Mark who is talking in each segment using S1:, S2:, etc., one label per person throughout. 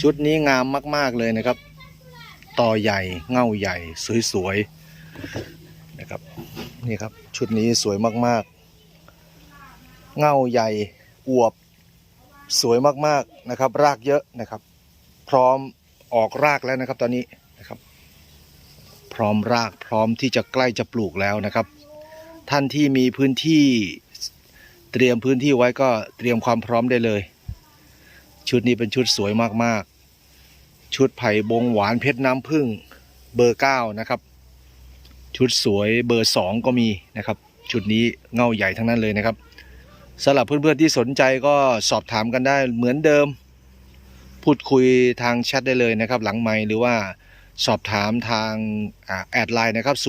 S1: ชุดนี้งามมาก ๆ เลยนะครับ ต่อใหญ่เง่าใหญ่ สวยๆนะครับนี่ครับชุดนี้สวยมากๆ เง่าใหญ่อวบสวยมากๆนะครับ รากเยอะนะครับ พร้อมออกรากแล้วนะครับ ตอนนี้นะครับ พร้อมรากพร้อมที่จะใกล้จะปลูกแล้วนะครับ ท่านที่มีพื้นที่เตรียมพื้นที่ไว้ก็เตรียมความพร้อมได้เลย ชุดนี้เป็นชุดสวยมากๆ ชุดไผ่บงหวานเพชรน้ำผึ้งเบอร์เก้านะครับ ชุดสวยเบอร์สองก็มีนะครับ ชุดนี้เงาใหญ่ทั้งนั้นเลยนะครับสำหรับเพื่อนๆที่สนใจก็สอบถามกันได้เหมือนเดิม พูดคุยทางแชทได้เลยนะครับ หลังไมหรือว่าสอบถามทางอแอดไลน์นะครับ 093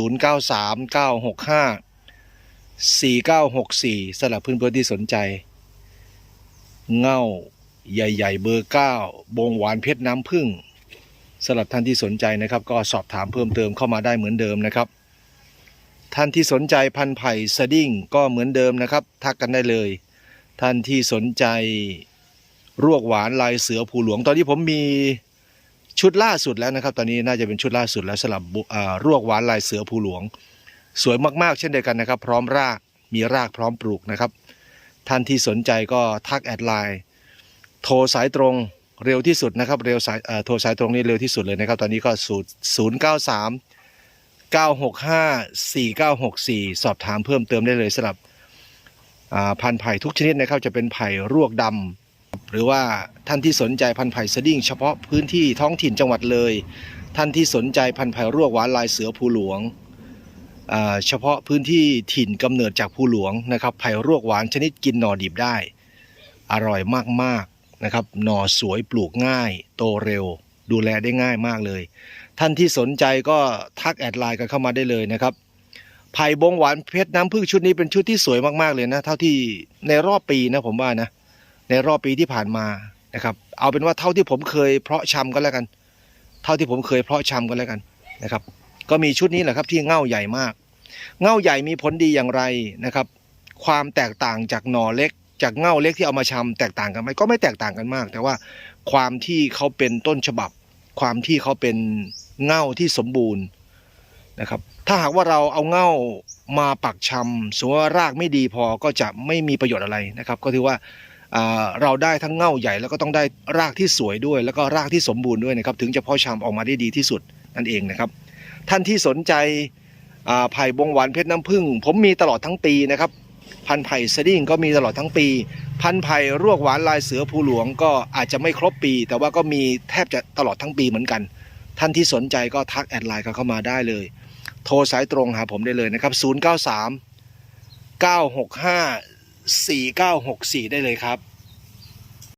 S1: 965 4964สำหรับเพื่อนๆที่สนใจ เง่า ใหญ่ๆ เบอร์9บงหวานเพชรน้ำผึ้งสำหรับท่านที่สนใจนะครับ ก็สอบถามเพิ่มเติมเข้ามาได้เหมือนเดิมนะครับ ท่านที่สนใจพันไผ่สดิ้งก็เหมือนเดิมนะครับ ทักกันได้เลย ท่านที่สนใจรวกหวานลายเสือภูหลวง ตอนนี้ผมมีชุดล่าสุดแล้วนะครับ ตอนนี้น่าจะเป็นชุดล่าสุดแล้วสำหรับรวกหวานลายเสือภูหลวง สวยมากๆ เช่นเดียวกันนะครับ พร้อมรากมีรากพร้อมปลูกนะครับ ท่านที่สนใจก็ทักแอดไลน์ โทรสายตรงเร็วที่สุดนะครับเร็วสายโทรสายตรงนี้เร็วที่สุดเลยนะครับ ตอนนี้ก็ศูนย์เก้าสามเก้าหกห้าสี่เก้าหกสี่สอบถามเพิ่มเติมได้เลยสำหรับพันธุ์ไผ่ทุกชนิดนะครับจะเป็นไผ่รวกดำหรือว่าท่านที่สนใจพันธุ์ไผ่สดิ้งเฉพาะพื้นที่ท้องถิ่นจังหวัดเลย ท่านที่สนใจพันธุ์ไผ่รวกหวานลายเสือภูหลวงเฉพาะพื้นที่ถิ่นกำเนิดจากภูหลวงนะครับไผ่รวกหวานชนิดกินหน่อดิบได้ อร่อยมากๆ นะครับ หน่อสวยปลูกง่าย โตเร็ว ดูแลได้ง่ายมากเลย ท่านที่สนใจก็ทักแอดไลน์กันเข้ามาได้เลยนะครับไผ่บงหวานเพชรน้ำผึ้งชุดนี้เป็นชุดที่สวยมากๆเลยนะเท่าที่ในรอบปีนะผมว่านะ ในรอบปีที่ผ่านมานะครับ เอาเป็นว่าเท่าที่ผมเคยเพาะชำก็แล้วกัน เท่าที่ผมเคยเพาะชำก็แล้วกันนะครับ ก็มีชุดนี้แหละครับที่เง่าใหญ่มาก เง่าใหญ่มีผลดีอย่างไรนะครับ ความแตกต่างจากหน่อเล็ก จากเง่าเล็กที่เอามาชำแตกต่างกันไหมก็ไม่แตกต่างกันมาก แต่ว่าความที่เขาเป็นต้นฉบับ ความที่เขาเป็นเง่าที่สมบูรณ์นะครับ ถ้าหากว่าเราเอาเง่ามาปักชำสมมติว่ารากไม่ดีพอก็จะไม่มีประโยชน์อะไรนะครับ ก็ถือว่าเราได้ทั้งเง่าใหญ่แล้วก็ต้องได้รากที่สวยด้วย แล้วก็รากที่สมบูรณ์ด้วยนะครับ ถึงจะเพาะชำออกมาได้ดีที่สุดนั่นเองนะครับ ท่านที่สนใจไผ่บงหวานเพชรน้ำผึ้งผมมีตลอดทั้งปีนะครับ พันธุ์ไผ่สดิ้งก็มีตลอดทั้งปี พันธุ์ไผ่รวกหวานลายเสือภูหลวงก็อาจจะไม่ครบปี แต่ว่าก็มีแทบจะตลอดทั้งปีเหมือนกัน ท่านที่สนใจก็ทักแอดไลน์กันเข้ามาได้เลย โทรสายตรงหาผมได้เลยนะครับ 093 965 4964 ได้เลยครับ